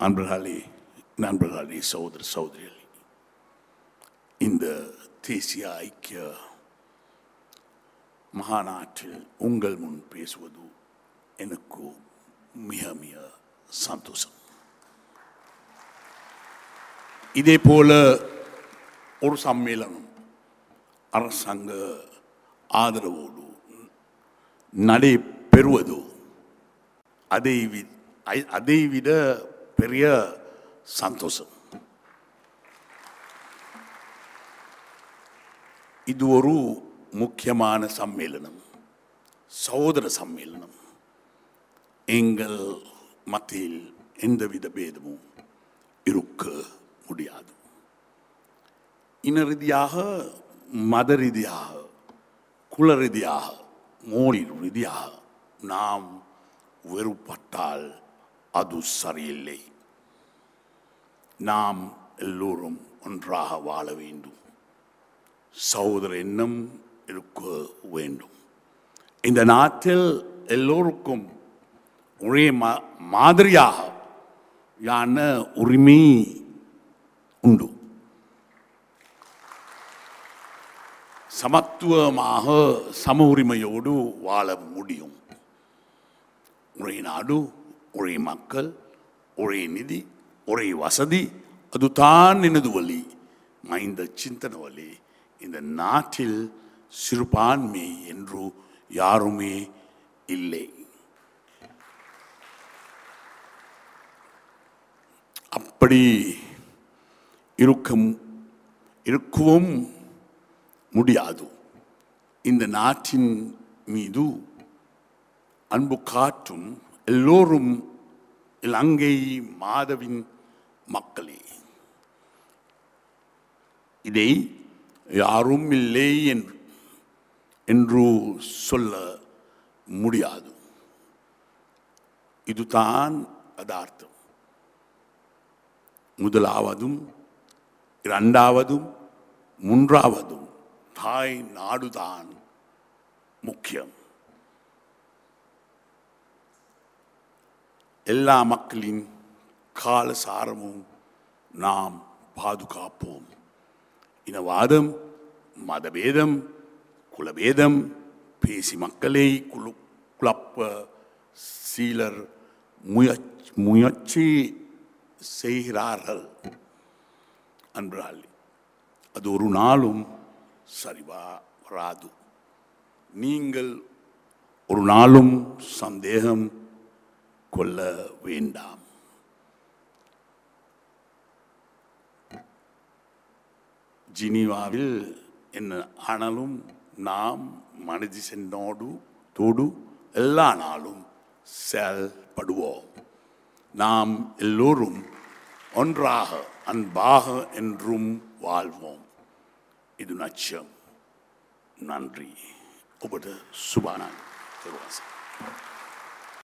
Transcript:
அன்பர்களே நண்பர்களே சகோதர சகோதரிகளே இந்த தேசிய ஐக்கிய மகாநாட்டில் உங்கள் முன் பேசுவது எனக்கு மிக மிக சந்தோஷம். இதே போல ஒரு சம்மேளனம் அரசாங்க ஆதரவோடு நடைபெறுவதோ அதை வி- அதை விட பெரிய சந்தோஷம். இது ஒரு முக்கியமான சம்மேளனம் சகோதர சம்மேளனம். எங்கள் மத்தியில் எந்தவித பேதமும் இருக்க முடியாது. இன ரீதியாக மத ரீதியாக குல ரீதியாக மொழி ரீதியாக நாம் வெறுப்பட்டால் அது சரியில்லை. நாம் எல்லோரும் ஒன்றாக வாழ வேண்டும். சகோதர எண்ணம் இருக்க வேண்டும். இந்த நாட்டில் எல்லோருக்கும் ஒரே மா மாதிரியாக யான உரிமை உண்டு. சமத்துவமாக சம உரிமையோடு வாழ முடியும். உரை நாடு ஒரே மக்கள் ஒரே நிதி ஒரே வசதி அதுதான் எனது வழி மைந்த சிந்தனை வழி இந்த நாட்டில் சிறுபான்மை என்று யாருமே இல்லை. அப்படி இருக்கும் இருக்கவும் முடியாது. இந்த நாட்டின் மீது அன்பு காட்டும் எல்லோரும் இலங்கை மாதவின் மக்களே. இதை யாரும் இல்லை என்று சொல்ல முடியாது. இதுதான் பதார்த்தம் முதலாவதும் இரண்டாவதும் மூன்றாவதும் தாய் நாடுதான் முக்கியம். எல்லா மக்களின் காலசாரமும் நாம் பாதுகாப்போம். இனவாதம் மதபேதம் குலபேதம் பேசி மக்களை குழு குழப்ப சீலர் முயற்சி முயற்சி செய்கிறார்கள். அன்றால் அது ஒரு நாளும் சரிவா வராது. நீங்கள் ஒரு நாளும் சந்தேகம் கொள்ள வேண்டாம். ஜினிவாவில் என்ன ஆனாலும் நாம் மனிதனோடு தோடு எல்லா நாளும் செயல்படுவோம். நாம் எல்லோரும் ஒன்றாக அன்பாக என்றும் வாழ்வோம். இது நச்சம். நன்றி. உபட சுபானான். திருவாசன்